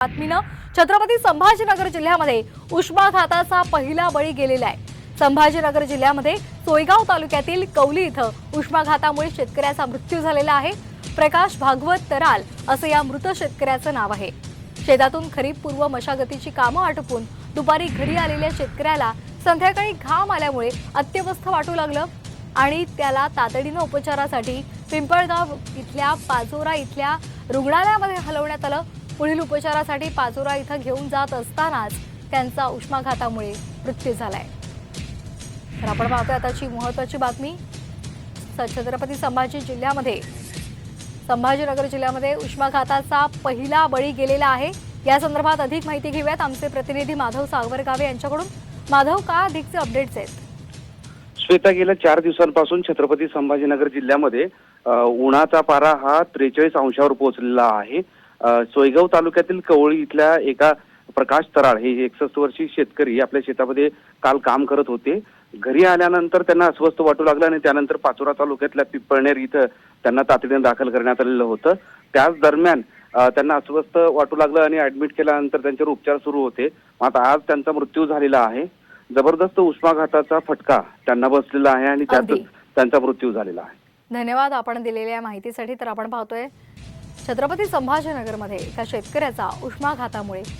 बातमीनं छत्रपती संभाजीनगर जिल्ह्यामध्ये उष्माघाताचा पहिला बळी गेलेला आहे. संभाजीनगर जिल्ह्यामध्ये सोयगाव तालुक्यातील कौली इथं उष्माघातामुळे शेतकऱ्याचा मृत्यू झालेला आहे. प्रकाश भागवत तराल असं या मृत शेतकऱ्याचं नाव आहे. शेतातून खरीप पूर्व मशागतीची कामं आटपून दुपारी घरी आलेल्या शेतकऱ्याला संध्याकाळी घाम आल्यामुळे अत्यवस्थ वाटू लागलं आणि त्याला तातडीनं उपचारासाठी पिंपळगाव इथल्या पाचोरा इथल्या रुग्णालयामध्ये हलवण्यात आलं. पुढील उपचारासाठी पाचोरा इथं घेऊन जात असतानाच त्यांचा उष्माघातामुळे मृत्यू झालाय. तर आपण पाहतोय आताची महत्वाची बातमी. छत्रपती संभाजी जिल्ह्यामध्ये संभाजीनगर जिल्ह्यामध्ये उष्माघाताचा पहिला बळी गेलेला आहे. या संदर्भात अधिक माहिती घेऊयात आमचे प्रतिनिधी माधव सावरगावे यांच्याकडून. माधव का अधिकचे अपडेट्स आहेत? श्वेता गेल्या चार दिवसांपासून छत्रपती संभाजीनगर जिल्ह्यामध्ये उन्हाचा पारा हा त्रेचाळीस अंशावर पोहोचलेला आहे. सोयगाव तालुक्यातील कवळी इथल्या एका प्रकाश तराळ हे एकसष्ट वर्षीय शेतकरी आपल्या शेतामध्ये काल काम करत होते. घरी आल्यानंतर त्यांना अस्वस्थ वाटू लागलं आणि त्यानंतर पाचोरा तालुक्यातल्या पिंपळनेर इथं त्यांना तातडीने दाखल करण्यात आलेलं होतं. त्याच दरम्यान त्यांना अस्वस्थ वाटू लागलं आणि ऍडमिट केल्यानंतर त्यांच्यावर उपचार सुरू होते. आता आज त्यांचा मृत्यू झालेला आहे. जबरदस्त उष्माघाताचा फटका त्यांना बसलेला आहे आणि त्यात. त्यांचा मृत्यू झालेला आहे. धन्यवाद आपण दिलेल्या माहितीसाठी. तर आपण पाहतोय छत्रपती संभाजीनगरमध्ये एका शेतकऱ्याचा उष्माघातामुळे